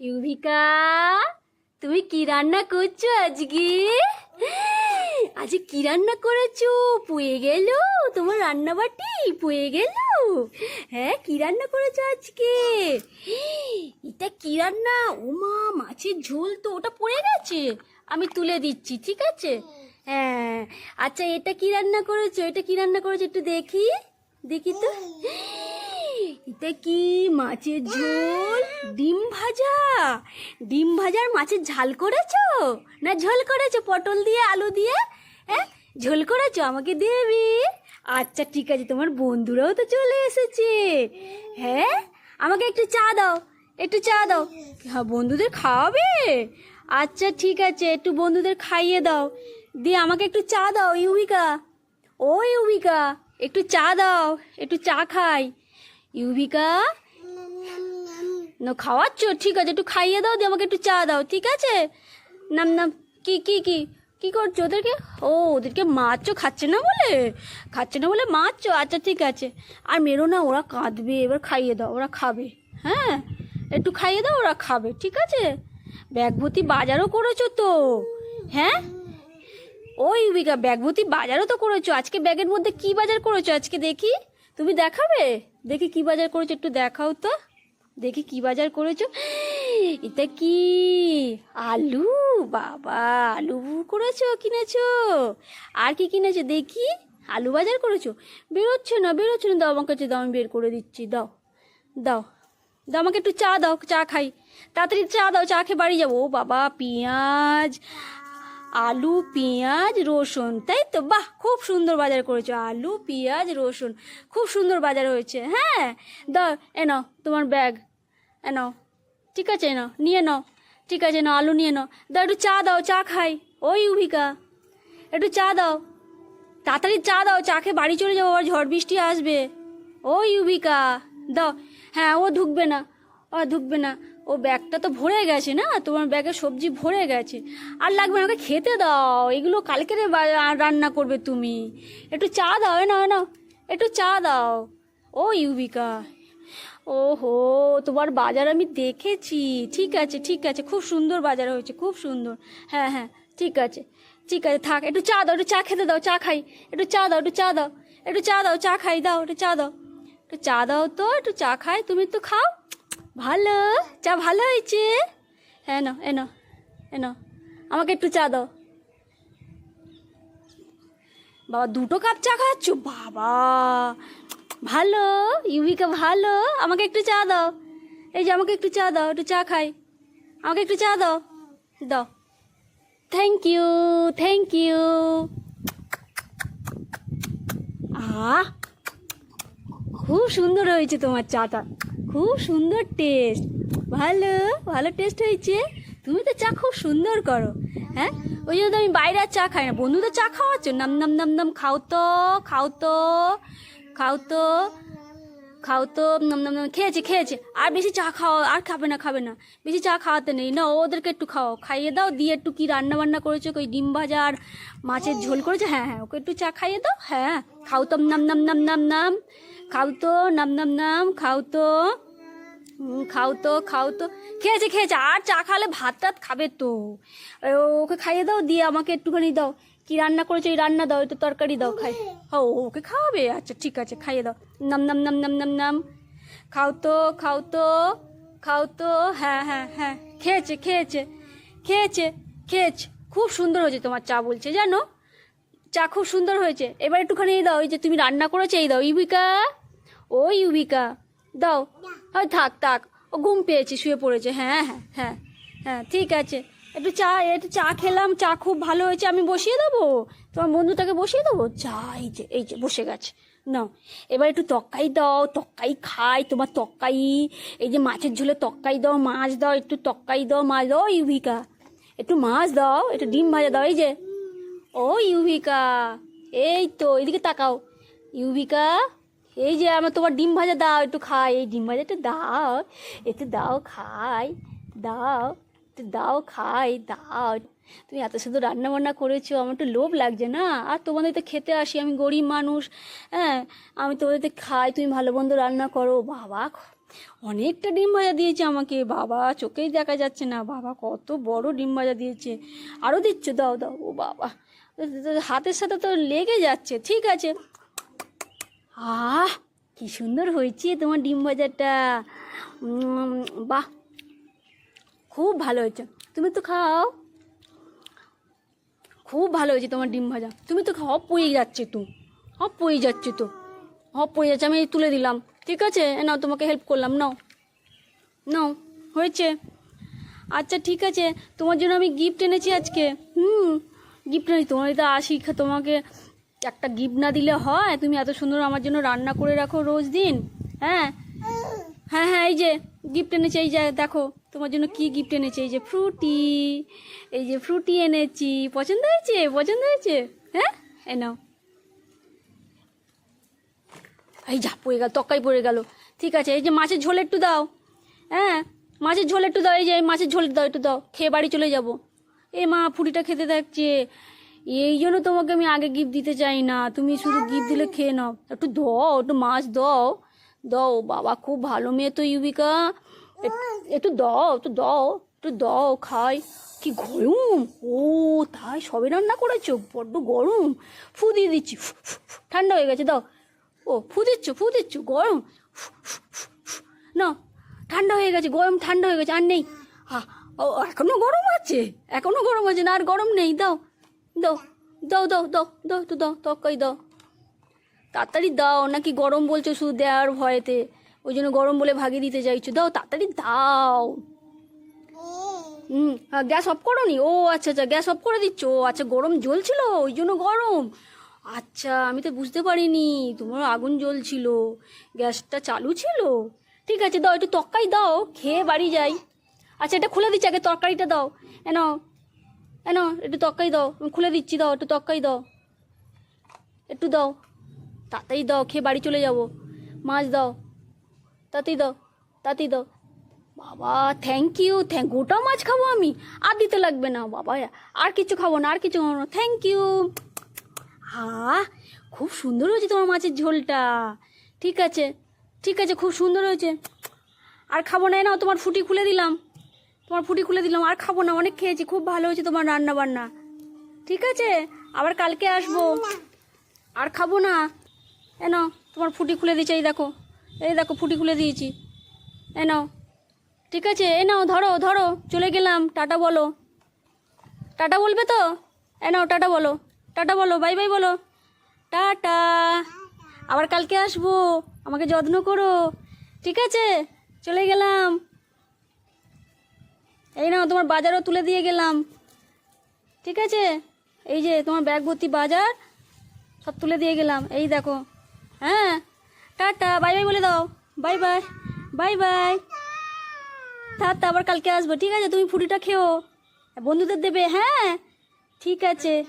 ইউভিকা, তুমি কি রান্না করছ আজকে? আজকে কি রান্না করেছ? পুয়ে গেল, তোমার রান্না বাটি পুয়ে গেল। হ্যাঁ কি রান্না করেছ আজকে? এটা কি রান্না? ও মা মাছের ঝোল তো, ওটা পড়ে গেছে। আমি তুলে দিচ্ছি, ঠিক আছে? হ্যাঁ আচ্ছা এটা কি রান্না করেছ? এটা কি রান্না করেছ একটু দেখি। দেখি তো। এটা কি? মাছের ঝোল? ডিম ভাজা? ডিম ভাজার মাছের ঝাল করেছ? না ঝোল করেছ? পটল দিয়ে, আলু দিয়ে? হ্যাঁ? ঝোল করেছ? আমাকে দেবে। আচ্ছা ঠিক আছে, তোমার বন্ধুরাও তো চলে এসেছে। হ্যাঁ? আমাকে একটু চা দাও, একটু চা দাও। হ্যাঁ বন্ধুদের খাওয়াবে? আচ্ছা ঠিক আছে, একটু বন্ধুদের খাইয়ে দাও। দিয়ে আমাকে একটু চা দাও ইউবিকা ও ইউবিকা একটু চা দাও, একটু চা খাই। ইউবিকা না, খাওয়াচ্ছ? ঠিক আছে, একটু খাইয়ে দাও, দিয়ে আমাকে একটু চা দাও, ঠিক আছে? নাম নাম, কি কি কি কি করছ ওদেরকে? ও, ওদেরকে মাছও খাচ্ছে না বলে? খাচ্ছে না বলে মাছও আচ্ছা ঠিক আছে। আর মেরো না, ওরা কাঁদবে, এবার খাইয়ে দাও, ওরা খাবে হ্যাঁ? একটু খাইয়ে দাও, ওরা খাবে, ঠিক আছে? ব্যাগভর্তি বাজারও করেছ তো হ্যাঁ? ওই ইউবিকা ব্যাগভর্তি বাজারও তো করেছ, আজকে ব্যাগের মধ্যে কি বাজার করেছ আজকে দেখি? তুমি দেখাবে? দেখি কি বাজার করেছ, একটু দেখাও তো। দেখি কি বাজার করেছ। এটা কি? আলু? বাবা, আলু করেছ, কিনেছো? আর কি কিনেছো? দেখি। আলু বাজার করেছ? বেরোচ্ছে না বেরোচ্ছে না। দাও আমার কাছে দাও, আমি বের করে দিচ্ছি। দাও দাও দাও, আমাকে একটু চা দাও, চা খাই। তাড়াতাড়ি চা দাও, চা খেয়ে বাড়ি যাব। বাবা, পেঁয়াজ আলু, পেঁয়াজ, রসুন। তাই তো? বাহ, খুব সুন্দর বাজার করেছ। আলু, পেঁয়াজ, রসুন। খুব সুন্দর বাজার হয়েছে হ্যাঁ? দাও, এ নাও তোমার ব্যাগ। এ নাও, ঠিক আছে নাও, নিয়ে নাও। ঠিক আছে নাও, আলু নিয়ে নাও। দাও, একটু চা দাও, চা খাই। ওই উভিকা, একটু চা দাও। তাড়াতাড়ি চা দাও, চা খেয়ে বাড়ি চলে যাব, আবার ঝড় বৃষ্টি আসবে। ও ইউবিকা দাও। হ্যাঁ ও ঢুকবে না, ও ঢুকবে না। ও ব্যাগটা তো ভরে গেছে না তোমার ব্যাগে সবজি ভরে গেছে আর লাগবে না ওকে খেতে দাও এগুলো কালকে রান্না করবে তুমি একটু চা দাও না নাও একটু চা দাও ও ইউবিকা ওহো তোমার বাজার আমি দেখেছি ঠিক আছে ঠিক আছে খুব সুন্দর বাজার হয়েছে খুব সুন্দর হ্যাঁ হ্যাঁ ঠিক আছে ঠিক আছে থাক একটু চা দাও একটু চা খেতে দাও চা খাই একটু চা দাও একটু চা দাও একটু চা দাও চা খাই দাও একটু চা দাও একটু চা দাও তো একটু চা খাই তুমি তো খাও ভালো? চা ভালো হয়েছে? হ্যাঁ নাও এনো এনো, আমাকে একটু চা দাও। বাবা, দুটো কাপ চা খাচ্ছ? বাবা, ভালো? ইউবিকা ভালো? আমাকে একটু চা দাও। এই যে, আমাকে একটু চা দাও, একটু চা খাই। আমাকে একটু চা দাও। দাও। থ্যাংক ইউ থ্যাংক ইউ আহ, খুব সুন্দর হয়েছে তোমার চাটা। খুব সুন্দর টেস্ট ভালো ভালো টেস্ট হয়েছে। তুমি তো চা খুব সুন্দর করো হ্যাঁ? ওই জন্য তো আমি বাইরে আর চা খাই না। বন্ধুদের চা খাওয়াচ্ছ। নাম নাম নাম নাম, খাও তো খাও তো খাও তো খাও তো, নাম নাম নাম, খেয়েছে খেয়েছে। আর বেশি চা খাও আর খাবে না খাবে না। বেশি চা খাওয়াতে নেই। না ওদেরকে একটু খাও খাইয়ে দাও, দিয়ে একটু কি রান্না বান্না করেছ? ওই ডিম ভাজা আর মাছের ঝোল করেছে? হ্যাঁ হ্যাঁ ওকে একটু চা খাইয়ে দাও। হ্যাঁ খাও তো, নাম নাম নাম নাম নাম। খাও তো নাম নাম নাম খাও তো হুম, খাও তো খাও তো খেয়েছে খেয়েছে। আর চা খালে ভাত টাত খাবে তো। ওকে খাইয়ে দাও দিয়ে আমাকে একটুখানি দাও। কি রান্না করেছ? এই রান্না দাও একটু তরকারি দাও খাই। ও ওকে খাওয়াবে? আচ্ছা ঠিক আছে খাইয়ে দাও। নাম নাম নাম নাম নাম নাম। খাও তো খাও তো খাও তো হ্যাঁ হ্যাঁ হ্যাঁ। খেয়েছে খেয়েছে খেয়েছে খেয়েছে। খুব সুন্দর হয়েছে তোমার চা বলছে জানো? চা খুব সুন্দর হয়েছে। এবার একটুখানি এই দাও এই যে তুমি রান্না করেছ এই দাও ইউবিকা ও ইউবিকা, দাও। হয় থাক থাক, ও ঘুম পেয়েছে, শুয়ে পড়েছে। হ্যাঁ হ্যাঁ হ্যাঁ হ্যাঁ ঠিক আছে। একটু চা একটু চা খেলাম, চা খুব ভালো হয়েছে, আমি বসিয়ে দেবো? তোমার বন্ধুটাকে বসিয়ে দেবো? চা এই যে এই যে, বসে গেছে। নাও, এবার একটু তক্কাই দাও, তক্কাই খাই, তোমার তক্কাই, এই যে মাছের ঝোলে তক্কাই দাও, মাছ দাও, একটু তক্কাই দাও, মাছ দাও ইউভিকা একটু মাছ দাও, একটু ডিম ভাজা দাও, এই যে। ও ইউভিকা এই তো, এদিকে তাকাও। ইউভিকা এই যে আমার তোমার ডিম ভাজা দাও, একটু খাই। এই ডিম ভাজাটা দাও, একটু দাও খাই, দাও, একটু দাও খাই, দাও। তুমি এত সুন্দর রান্না বান্না করেছ, আমার একটু লোভ লাগছে না? আর তোমাদের তো খেতে আসি, আমি গরিব মানুষ হ্যাঁ? আমি তোমাদের তো খাই, তুমি ভালো মন্দ রান্না করো। বাবা, অনেকটা ডিম ভাজা দিয়েছে আমাকে। বাবা, চোখেই দেখা যাচ্ছে না। বাবা, কত বড় ডিম ভাজা দিয়েছে। আরও দিচ্ছ, দাও দাও। ও বাবা, হাতের সাথে তো লেগে যাচ্ছে। ঠিক আছে আহ, কি সুন্দর হয়েছে তোমার ডিম ভাজাটা। বাহ, খুব ভালো হয়েছে। তুমি তো খাও। খুব ভালো হয়েছে তোমার ডিম ভাজা। তুমি তো খাও পড়ে যাচ্ছে তো। হপ পড়ে যাচ্ছে তো। হপ পড়ে যাচ্ছে, আমি তুলে দিলাম। ঠিক আছে? নাও, তোমাকে হেল্প করলাম। নাও। নাও, হয়েছে। আচ্ছা ঠিক আছে। তোমার জন্য আমি গিফট এনেছি আজকে। হুম গিফট এনেছি। তোমার তো আসি তোমাকে একটা গিফট না দিলে হয়, তুমি এত সুন্দর আমার জন্য রান্না করে রাখো রোজ দিন হ্যাঁ? হ্যাঁ হ্যাঁ এই যে গিফট এনেছে, এই যে দেখো, তোমার জন্য কি গিফট এনেছে, এই যে ফ্রুটি এই যে ফ্রুটি এনেছি, পছন্দ হয়েছে? পছন্দ হয়েছে? হ্যাঁ? এনাও এই যা, পড়ে গেল তক্কাই পড়ে গেল। ঠিক আছে, এই যে মাছের ঝোল একটু দাও হ্যাঁ? মাছের ঝোল একটু দাও, এই যে মাছের ঝোল দাও, একটু দাও, খেয়ে বাড়ি চলে যাব। এ মা, ফুটিটা খেতে দেখছে এই জন্য তোমাকে আমি আগে গিফট দিতে চাই না। তুমি শুধু গিফট দিলে খেয়ে নাও। একটু দাও, একটু মাছ দাও। দাও, বাবা, খুব ভালো মেয়ে তো, ইউবিকা। একটু দাও একটু দাও একটু দাও, খাই। কি গরম। ও, তাই সবে রান্না করেছ? বড্ড গরম। ফু দিয়ে দিচ্ছি। ঠান্ডা হয়ে গেছে, দাও। ও, ফু দিচ্ছ ফু দিচ্ছ, গরম। না ঠান্ডা হয়ে গেছে, গরম ঠান্ডা হয়ে গেছে। আর নেই। এখনও গরম আছে? এখনও গরম আছে না? আর গরম নেই, দাও। দাও দাও দাও দাও দাও একটু দাও তক্কাই দাও। তাড়াতাড়ি দাও, নাকি গরম বলছো শুধু দেওয়ার ভয়েতে। ওই জন্য গরম বলে ভাগিয়ে দিতে চাইছো। দাও, তাড়াতাড়ি দাও। হুম হ্যাঁ গ্যাস অফ করো নি ও আচ্ছা আচ্ছা গ্যাস অফ করে দিচ্ছ। ও আচ্ছা গরম জ্বলছিল, ওই জন্য গরম। আচ্ছা আমি তো বুঝতে পারিনি তোমার আগুন জ্বলছিল। গ্যাসটা চালু ছিল। ঠিক আছে, দাও, একটু তরকারি দাও, খেয়ে বাড়ি যাই। আচ্ছা এটা খুলে দিচ্ছি, আগে তরকারিটা দাও। এনো এনো একটু তরকারি দাও। খুলে দিচ্ছি, দাও, একটু তরকারি দাও। একটু দাও। তাড়াতাড়ি দাও, খেয়ে বাড়ি চলে যাব। মাছ দাও। তাতেই দাও তাতেই দাও। বাবা থ্যাংক ইউ থ্যাংক গোটা মাছ খাব আমি। আর দিতে লাগবে না, বাবা। আর কিছু খাব না, আর কিছু খাব না। থ্যাংক ইউ হা খুব সুন্দর হয়েছে তোমার মাছের ঝোলটা। ঠিক আছে ঠিক আছে, খুব সুন্দর হয়েছে। আর খাব না নাও, তোমার ফুটি খুলে দিলাম। তোমার ফুটি খুলে দিলাম, আর খাব না, অনেক খেয়েছি, খুব ভালো হয়েছে তোমার রান্না বান্না ঠিক আছে? আবার কালকে আসব। আর খাব না। এ নাও, তোমার ফুটি খুলে দিয়েছে, এই দেখো। এই দেখো, ফুটি খুলে দিয়েছি। এ নাও। ঠিক আছে? এ নাও, ধরো ধরো, চলে গেলাম, টাটা বলো। টাটা বলবে তো? এ নাও, টাটা বলো। টাটা বলো, বাই বাই বলো। টাটা। আবার কালকে আসব। আমাকে যত্ন করো। ঠিক আছে? চলে গেলাম। এই নাও, তোমার বাজারও তুলে দিয়ে গেলাম। ঠিক আছে? এই যে, তোমার ব্যাগ ভর্তি বাজার, সব তুলে দিয়ে গেলাম। এই দেখো। হ্যাঁ? টাটা, বাই বাই বলে দাও। Bye bye bye bye. Tata আবার কালকে আসব। ঠিক আছে, তুমি ফুটিটা খেও। বন্ধুদের দেবে হ্যাঁ? ঠিক আছে।